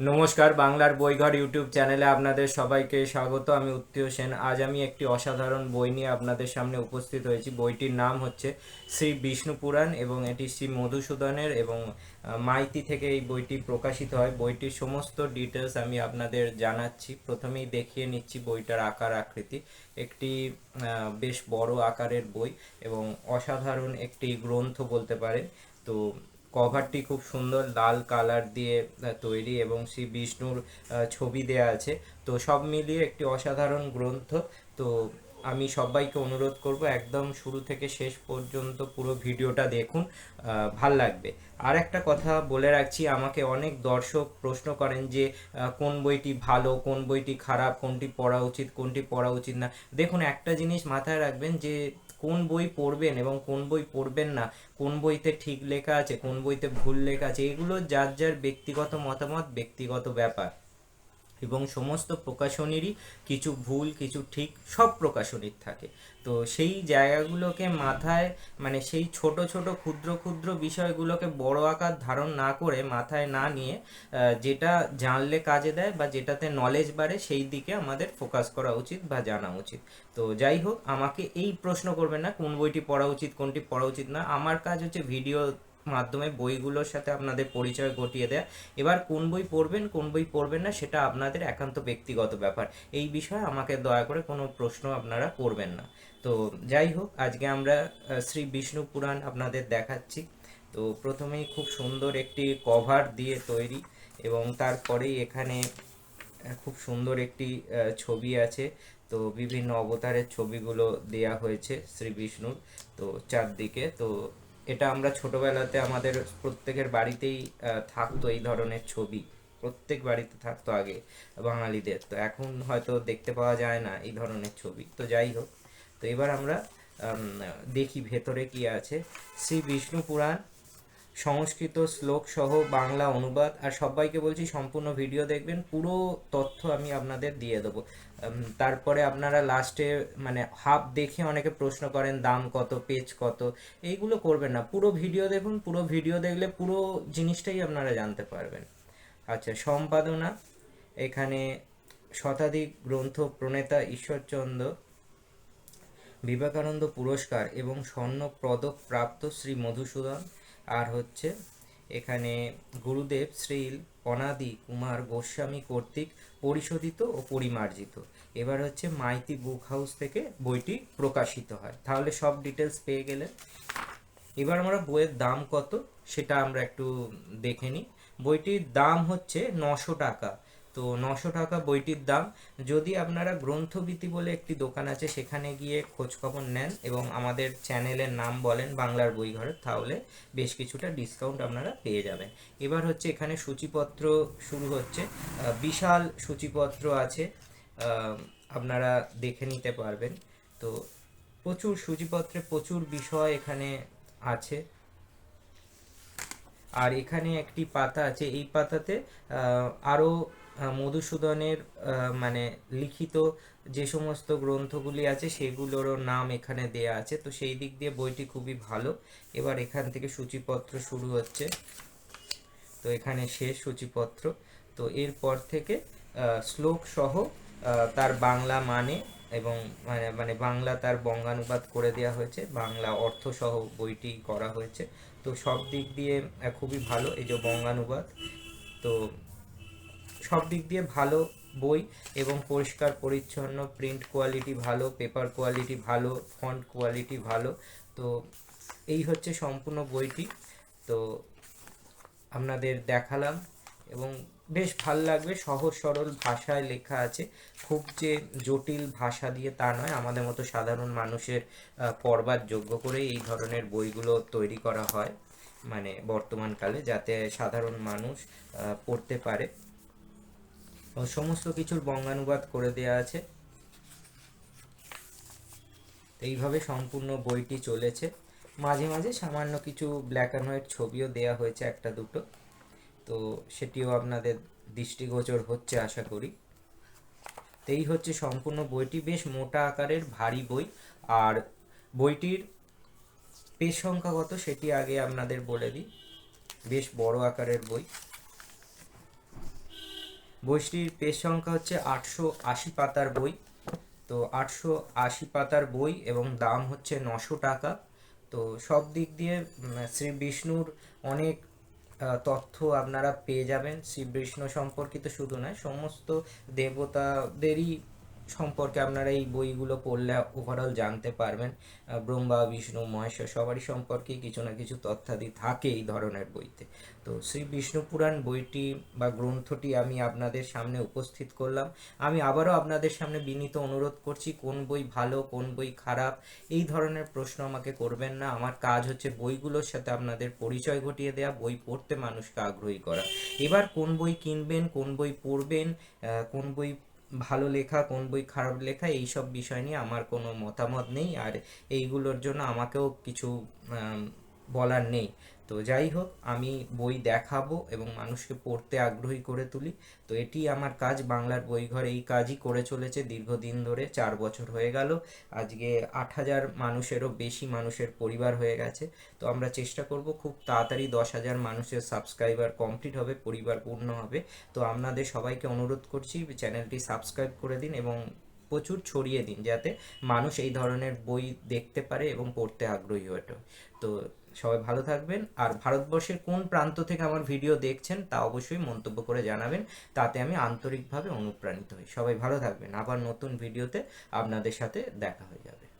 নমস্কার, বাংলার বইঘর ইউটিউব চ্যানেলে আপনাদের সবাইকে স্বাগত। আমি উত্তীয় সেন। আজ আমি একটি অসাধারণ বই নিয়ে আপনাদের সামনে উপস্থিত হয়েছি। বইটির নাম হচ্ছে শ্রী বিষ্ণু পুরাণ এবং এটি শ্রী মধুসূদনের এবং মাইতি থেকে এই বইটি প্রকাশিত হয়। বইটির সমস্ত ডিটেলস আমি আপনাদের জানাচ্ছি। প্রথমেই দেখিয়ে নিচ্ছি বইটার আকার আকৃতি। একটি বেশ বড় আকারের বই এবং অসাধারণ একটি গ্রন্থ বলতে পারেন। তো কভারটি খুব সুন্দর, লাল কালার দিয়ে তৈরি এবং শ্রী বিষ্ণুর ছবি দেয়া আছে। তো সব মিলিয়ে একটি অসাধারণ গ্রন্থ। তো আমি সবাইকে অনুরোধ করব একদম শুরু থেকে শেষ পর্যন্ত পুরো ভিডিওটা দেখুন ভালো লাগবে। আর একটা কথা বলে রাখছি, আমাকে অনেক দর্শক প্রশ্ন করেন যে কোন বইটি ভালো, কোন বইটি খারাপ, কোনটি পড়া উচিত, কোনটি পড়া উচিত না। দেখুন, একটা জিনিস মাথায় রাখবেন যে, কোন বই পড়বেন এবং কোন বই পড়বেন না, কোন বইতে ঠিক লেখা আছে, কোন বইতে ভুল লেখা আছে, এগুলো যার যার ব্যক্তিগত মতামত, ব্যক্তিগত ব্যাপার। এবং সমস্ত প্রকাশনীরই কিছু ভুল, কিছু ঠিক সব প্রকাশনীর থাকে। তো সেই জায়গাগুলোকে মাথায় মানে সেই ছোট ছোট, ক্ষুদ্র ক্ষুদ্র বিষয়গুলোকে বড় আকার ধারণ না করে মাথায় না নিয়ে যেটা জানলে কাজে দেয় বা যেটাতে নলেজ বাড়ে, সেই দিকে আমাদের ফোকাস করা উচিত বা জানা উচিত। তো যাই হোক, আমাকে এই প্রশ্ন করবেন না, কোন বইটি পড়া উচিত, কোনটি পড়া উচিত না। আমার কাজ হচ্ছে ভিডিও মাধ্যমে বইগুলোর সাথে আপনাদের পরিচয় ঘটিয়ে দেয়া। এবার কোন বই পড়বেন, কোন বই পড়বেন না, সেটা আপনাদের একান্ত ব্যক্তিগত ব্যাপার। এই বিষয়ে আমাকে দয়া করে কোনো প্রশ্ন আপনারা করবেন না। তো যাই হোক, আজকে আমরা শ্রী বিষ্ণু পুরাণ আপনাদের দেখাচ্ছি। তো প্রথমেই খুব সুন্দর একটি কভার দিয়ে তৈরি এবং তারপরেই এখানে খুব সুন্দর একটি ছবি আছে। তো বিভিন্ন অবতারের ছবিগুলো দেয়া হয়েছে শ্রী বিষ্ণুর। তো চারদিকে তো এটা আমরা ছোটবেলাতে আমাদের প্রত্যেকের বাড়িতেই থাকতো এই ধরনের ছবি। প্রত্যেক বাড়িতে থাকতো আগে বাঙালিদের। তো এখন হয়তো দেখতে পাওয়া যায় না এই ধরনের ছবি। তো যাই হোক, তো এবার আমরা দেখি ভেতরে কি আছে। শ্রী বিষ্ণু পুরাণ সংস্কৃত শ্লোক সহ বাংলা অনুবাদ, আর সবাইকে বলছি সম্পূর্ণ ভিডিও দেখবেন, পুরো তথ্য আমি আপনাদের দিয়ে দেবো। তারপরে আপনারা লাস্টে মানে হাফ দেখে অনেকে প্রশ্ন করেন, দাম কত পেজ কত, এইগুলো করবেন না। পুরো ভিডিও দেখুন, পুরো ভিডিও দেখলে পুরো জিনিসটাই আপনারা জানতে পারবেন। আচ্ছা সম্পাদনা, এখানে শতাধিক গ্রন্থ, প্রণেতা ঈশ্বরচন্দ্র, বিবেকানন্দ পুরস্কার এবং স্বর্ণ পদক প্রাপ্ত শ্রী মধুসূদন আর হচ্ছে এখানে গুরুদেব শ্রীল অনাদি কুমার গোস্বামী কর্তৃক পরিশোধিত ও পরিমার্জিত। এবার হচ্ছে মাইতি বুক হাউস থেকে বইটি প্রকাশিত হয়। তাহলে সব ডিটেলস পেয়ে গেলেন। এবার আমরা বইয়ের দাম কত সেটা আমরা একটু দেখে নিই। বইটির দাম হচ্ছে নশো টাকা। তো নশো টাকা বইটির দাম। যদি আপনারা গ্রন্থবিতি বলে একটি দোকান আছে সেখানে গিয়ে খোঁজখবর নেন এবং আমাদের চ্যানেলের নাম বলেন বাংলার বইঘর তাহলে বেশ কিছুটা ডিসকাউন্ট আপনারা পেয়ে যাবেন। এবার হচ্ছে এখানে সূচিপত্র শুরু হচ্ছে। বিশাল সূচিপত্র আছে আপনারা দেখে নিতে পারবেন। তো প্রচুর সূচিপত্রে প্রচুর বিষয় এখানে আছে। আর এখানে একটি পাতা আছে এই পাতাতে আহ, আরও আহ, মধুসূদনের মানে লিখিত যে সমস্ত গ্রন্থগুলি আছে সেগুলোরও নাম এখানে দেয়া আছে। তো সেই দিক দিয়ে বইটি খুবই ভালো। এবার এখান থেকে সূচিপত্র শুরু হচ্ছে। তো এখানে শেষ সূচিপত্র। তো এরপর থেকে শ্লোক সহ তার বাংলা মানে এবং মানে মানে বাংলা তার বঙ্গানুবাদ করে দেওয়া হয়েছে। বাংলা অর্থ সহ বইটি করা হয়েছে। তো সব দিক দিয়ে খুবই ভালো। এই যে বঙ্গানুবাদ, তো সব দিক দিয়ে ভালো বই এবং পরিষ্কার, পরিচ্ছন্ন প্রিন্ট কোয়ালিটি ভালো পেপার কোয়ালিটি ভালো ফন্ট কোয়ালিটি ভালো। তো এই হচ্ছে সম্পূর্ণ বইটি। তো আপনাদের দেখালাম এবং বেশ ভালো লাগবে, সহজ সরল ভাষায় লেখা আছে। খুব যে জটিল ভাষা দিয়ে তা নয়, আমাদের মতো সাধারণ মানুষের পড়বার যোগ্য করে এই ধরনের বইগুলো তৈরি করা হয় মানে বর্তমানকালে যাতে সাধারণ মানুষ পড়তে পারে। সমস্ত কিছুর বঙ্গানুবাদ করে দেয়া আছে। এইভাবে সম্পূর্ণ বইটি চলেছে। মাঝে মাঝে সামান্য কিছু ব্ল্যাক অ্যান্ড হোয়াইট ছবিও দেয়া হয়েছে একটা দুটো। তো সেটিও আপনাদের দৃষ্টিগোচর হচ্ছে আশা করি। তো এই হচ্ছে সম্পূর্ণ বইটি। বেশ মোটা আকারের, ভারী বই। আর বইটির পেজ সংখ্যা কত সেটি আগে আপনাদের বলে দিই। বেশ বড় আকারের বই। বইটির পেজ সংখ্যা হচ্ছে আটশো আশি পাতার বই। তো আটশো আশি পাতার বই এবং দাম হচ্ছে নশো টাকা। তো সব দিক দিয়ে শ্রী বিষ্ণুর অনেক তথ্য আপনারা পেয়ে যাবেন। শ্রী বিষ্ণু সম্পর্কিত শুধু নয়, সমস্ত দেবতাদেরই সম্পর্কে আপনারা এই বইগুলো পড়লে ওভারঅল জানতে পারবেন। ব্রহ্মা, বিষ্ণু, মহেশ্বর সবারই সম্পর্কে কিছু না কিছু তথ্যাদি থাকে এই ধরনের বইতে। তো শ্রী বিষ্ণু পুরাণ বইটি বা গ্রন্থটি আমি আপনাদের সামনে উপস্থিত করলাম। আমি আবারও আপনাদের সামনে বিনীত অনুরোধ করছি, কোন বই ভালো, কোন বই খারাপ, এই ধরনের প্রশ্ন আমাকে করবেন না। আমার কাজ হচ্ছে বইগুলোর সাথে আপনাদের পরিচয় ঘটিয়ে দেওয়া বই পড়তে মানুষকে আগ্রহী করা। এবার কোন বই কিনবেন, কোন বই পড়বেন কোন বই ভালো লেখা, কোন বই খারাপ লেখা এই সব বিষয় নিয়ে আমার কোনো মতামত নেই। আর এইগুলোর জন্য আমাকেও কিছু বলার নেই। তো যাই হোক, আমি বই দেখাবো এবং মানুষকে পড়তে আগ্রহী করে তুলি। তো এটি আমার কাজ, বাংলার বইঘর এই কাজই করে চলেছে। দীর্ঘদিন ধরে চার বছর হয়ে গেল, আজকে আট হাজার মানুষেরও বেশি মানুষের পরিবার হয়ে গেছে। তো আমরা চেষ্টা করব খুব তাড়াতাড়ি দশ হাজার মানুষের সাবস্ক্রাইবার কমপ্লিট হবে, পরিবার পূর্ণ হবে। তো আপনাদের সবাইকে অনুরোধ করছি, চ্যানেলটি সাবস্ক্রাইব করে দিন এবং প্রচুর ছড়িয়ে দিন, যাতে মানুষ এই ধরনের বই দেখতে পারে এবং পড়তে আগ্রহী ওঠে। তো সবাই ভালো থাকবেন। আর ভারতবর্ষের কোন প্রান্ত থেকে আমার ভিডিও দেখছেন তা অবশ্যই মন্তব্য করে জানাবেন। তাতে আমি আন্তরিকভাবে অনুপ্রাণিত হই। সবাই ভালো থাকবেন। আবার নতুন ভিডিওতে আপনাদের সাথে দেখা হয়ে যাবে।